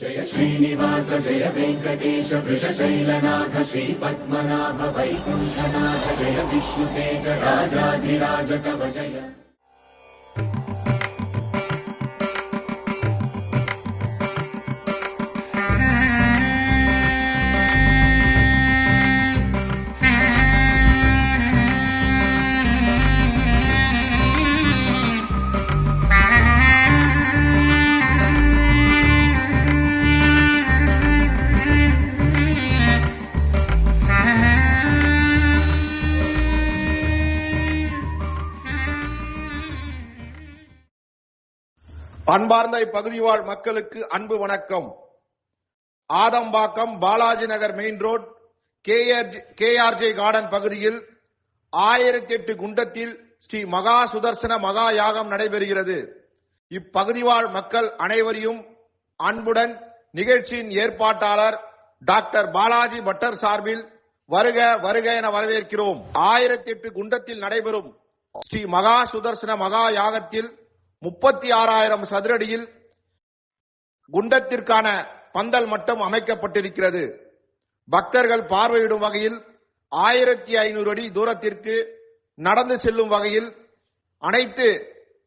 जय श्रीनिवास जय वेङ्कटेश वृषशैलनाथ श्रीपद्मनाभ वैकुण्ठनाथ जय विष्णुतेज राजाधिराज कव जय। அன்பார்ந்த இப்பகுதி வாழ் மக்களுக்கு அன்பு வணக்கம். Adambakkam Balaji Nagar main road KRJ garden பகுதியில் ஆயிரத்தி எட்டு குண்டத்தில் ஸ்ரீ மகா சுதர்சன மகா யாகம் நடைபெறுகிறது. இப்பகுதி வாழ் மக்கள் அனைவரையும் அன்புடன் நிகழ்ச்சியின் ஏற்பாட்டாளர் டாக்டர் பாலாஜி பட்டர் சார்பில் வருக வருக என வரவேற்கிறோம். ஆயிரத்தி எட்டு குண்டத்தில் நடைபெறும் ஸ்ரீ மகா சுதர்சன மகா யாகத்தில் முப்பத்தி ஆறாயிரம் சதுரடியில் குண்டத்திற்கான பந்தல் மட்டும் அமைக்கப்பட்டிருக்கிறது. பக்தர்கள் பார்வையிடும் வகையில் ஆயிரத்தி ஐநூறு அடி தூரத்திற்கு நடந்து செல்லும் வகையில் அனைத்து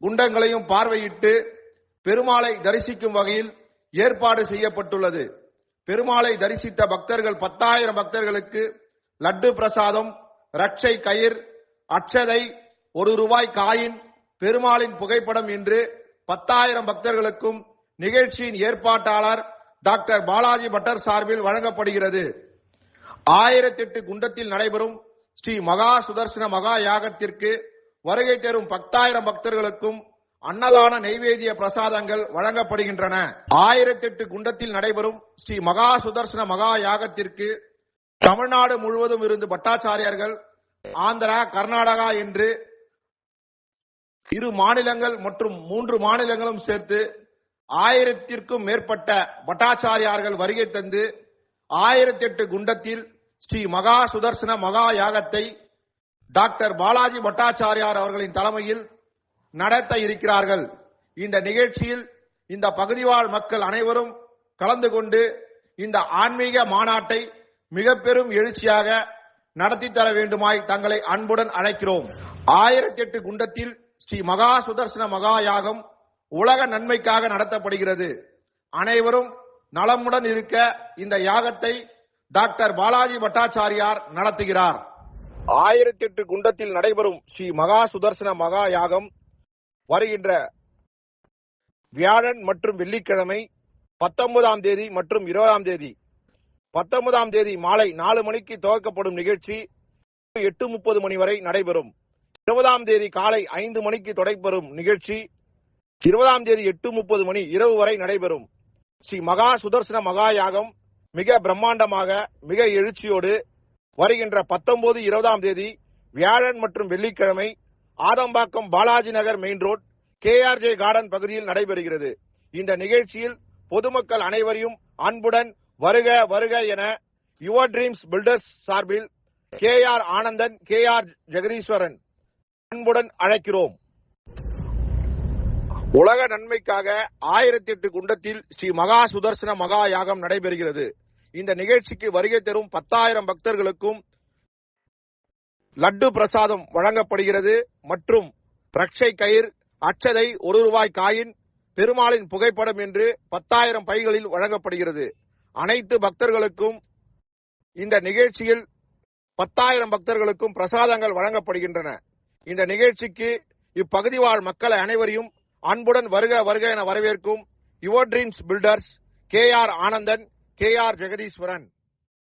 குண்டங்களையும் பார்வையிட்டு பெருமாளை தரிசிக்கும் வகையில் ஏற்பாடு செய்யப்பட்டுள்ளது. பெருமாளை தரிசித்த பக்தர்கள் பத்தாயிரம் பக்தர்களுக்கு லட்டு பிரசாதம் ரட்சை கயிர் அட்சதை ஒரு ரூபாய் காயின் பெருமாளின் புகைப்படம் என்று பத்தாயிரம் பக்தர்களுக்கும் நிகழ்ச்சியின் ஏற்பாட்டாளர் டாக்டர் பாலாஜி பட்டர் சார்பில் வழங்கப்படுகிறது. ஆயிரத்தி எட்டு குண்டத்தில் நடைபெறும் ஸ்ரீ மகா சுதர்சன மகா யாகத்திற்கு வருகை தரும் பத்தாயிரம் பக்தர்களுக்கும் அன்னதான நெய்வேதிய பிரசாதங்கள் வழங்கப்படுகின்றன. ஆயிரத்தி எட்டு குண்டத்தில் நடைபெறும் ஸ்ரீ மகா சுதர்சன மகா யாகத்திற்கு தமிழ்நாடு முழுவதும் இருந்து பட்டாச்சாரியர்கள் ஆந்திரா கர்நாடகா என்று இரு மாநிலங்கள் மற்றும் மூன்று மாநிலங்களும் சேர்த்து ஆயிரத்திற்கும் மேற்பட்ட பட்டாச்சாரியார்கள் வருகை தந்து ஆயிரத்தி எட்டு குண்டத்தில் ஸ்ரீ மகா சுதர்சன மகா யாகத்தை டாக்டர் பாலாஜி பட்டாச்சாரியார் அவர்களின் தலைமையில் நடத்த இருக்கிறார்கள். இந்த நிகழ்ச்சியில் இந்த பகுதிவாழ் மக்கள் அனைவரும் கலந்து கொண்டு இந்த ஆன்மீக மாநாட்டை மிக பெரும் எழுச்சியாக நடத்தி தர வேண்டுமாய் தங்களை அன்புடன் அழைக்கிறோம். ஆயிரத்தி எட்டு குண்டத்தில் ஸ்ரீ மகா சுதர்சன மகா யாகம் உலக நன்மைக்காக நடத்தப்படுகிறது. அனைவரும் நலமுடன் இருக்க இந்த யாகத்தை டாக்டர் பாலாஜி பட்டாச்சாரியார் நடத்துகிறார். ஆயிரத்தி எட்டு குண்டத்தில் நடைபெறும் ஸ்ரீ மகா சுதர்சன மகா யாகம் வருகின்ற வியாழன் மற்றும் வெள்ளிக்கிழமை பத்தொன்பதாம் தேதி மற்றும் இருபதாம் தேதி. பத்தொன்பதாம் தேதி மாலை நாலு மணிக்கு துவக்கப்படும் நிகழ்ச்சி எட்டு முப்பது மணி வரை நடைபெறும். இருபதாம் தேதி காலை ஐந்து மணிக்கு தொடைபெறும் நிகழ்ச்சி. இருபதாம் தேதி எட்டு முப்பது மணி இரவு வரை நடைபெறும். ஸ்ரீ மகா சுதர்சன மகா யாகம் மிக பிரம்மாண்டமாக மிக எழுச்சியோடு வருகின்ற பத்தொன்பது இருபதாம் தேதி வியாழன் மற்றும் வெள்ளிக்கிழமை Adambakkam Balaji Nagar main road KRJ garden பகுதியில் நடைபெறுகிறது. இந்த நிகழ்ச்சியில் பொதுமக்கள் அனைவரையும் அன்புடன் வருக வருக என யுவர் ட்ரீம்ஸ் பில்டர்ஸ் சார்பில் K R Anandan K R Jagadeeswaran அன்புடன் அழைக்கிறோம். உலக நன்மைக்காக ஆயிரத்தி எட்டு குண்டத்தில் ஸ்ரீ மகா சுதர்சன மகா யாகம் நடைபெறுகிறது. இந்த நிகழ்ச்சிக்கு வருகை தரும் பத்தாயிரம் பக்தர்களுக்கும் லட்டு பிரசாதம் வழங்கப்படுகிறது. மற்றும் பிரக்ஷை கயிர் அச்சதை ஒரு ரூபாய் காயின் பெருமாளின் புகைப்படம் என்று பத்தாயிரம் பைகளில் வழங்கப்படுகிறது. அனைத்து பக்தர்களுக்கும் இந்த நிகழ்ச்சியில் பத்தாயிரம் பக்தர்களுக்கும் பிரசாதங்கள் வழங்கப்படுகின்றன. இந்த நிகழ்ச்சிக்கு இப்பகுதி வாழ் மக்களை அனைவரையும் அன்புடன் வருக வருக என வரவேற்கும் your dreams builders K R Anandan K R Jagadeeswaran.